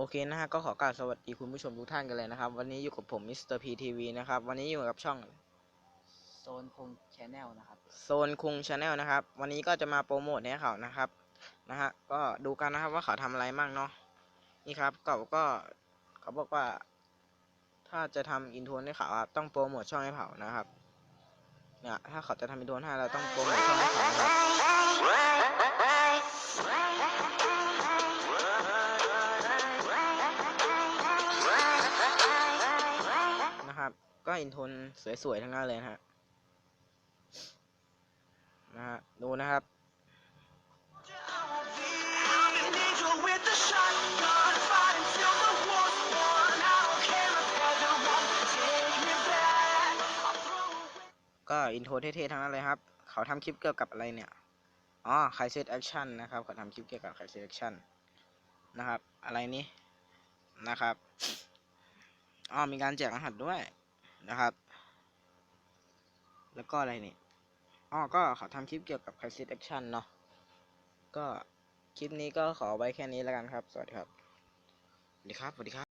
โอเคนะฮะก็ขอกราบสวัสดีคุณผู้ชมทุกท่านกันเลยนะครับ วันนี้อยู่กับผมมิสเตอร์พีทีวีนะครับ วันนี้อยู่กับช่องโซนคงชแนลนะครับโซนคุงชาแนลนะครับ วันนี้ก็จะมาโปรโมทให้เขานะครับนะฮะก็ดูกันนะครับว่าเขาทำอะไรมั่งเนาะนี่ครับก็ก็เขาบอกว่า ถ้าจะทำอินโทรให้เขาอะต้องโปรโมทช่องให้เขานะครับเนี่ยถ้าเขาจะทำอินโทรให้เราต้องโปรโมทช่องให้เขานะครับ ก็อินโทรสวยๆทั้งนั้นเลยนะฮะนะฮะดูนะครับก็อินโทรเท่ๆทั้งนั้นเลยครับ เขาทำคลิปเกี่ยวกับอะไรเนี่ย อ๋อไคเซตแอคชั่นนะครับ เขาทำคลิปเกี่ยวกับไคเซตแอคชั่นนะครับ อะไรนี้นะครับ อ๋อมีการแจกรหัสด้วย นะครับ แล้วก็อะไรนี่อ๋อก็เขาทำคลิปเกี่ยวกับไคเซตแอคชั่นเนาะก็คลิปนี้ก็ขอไว้แค่นี้แล้วกันครับ สวัสดีครับ สวัสดีครับ สวัสดีครับ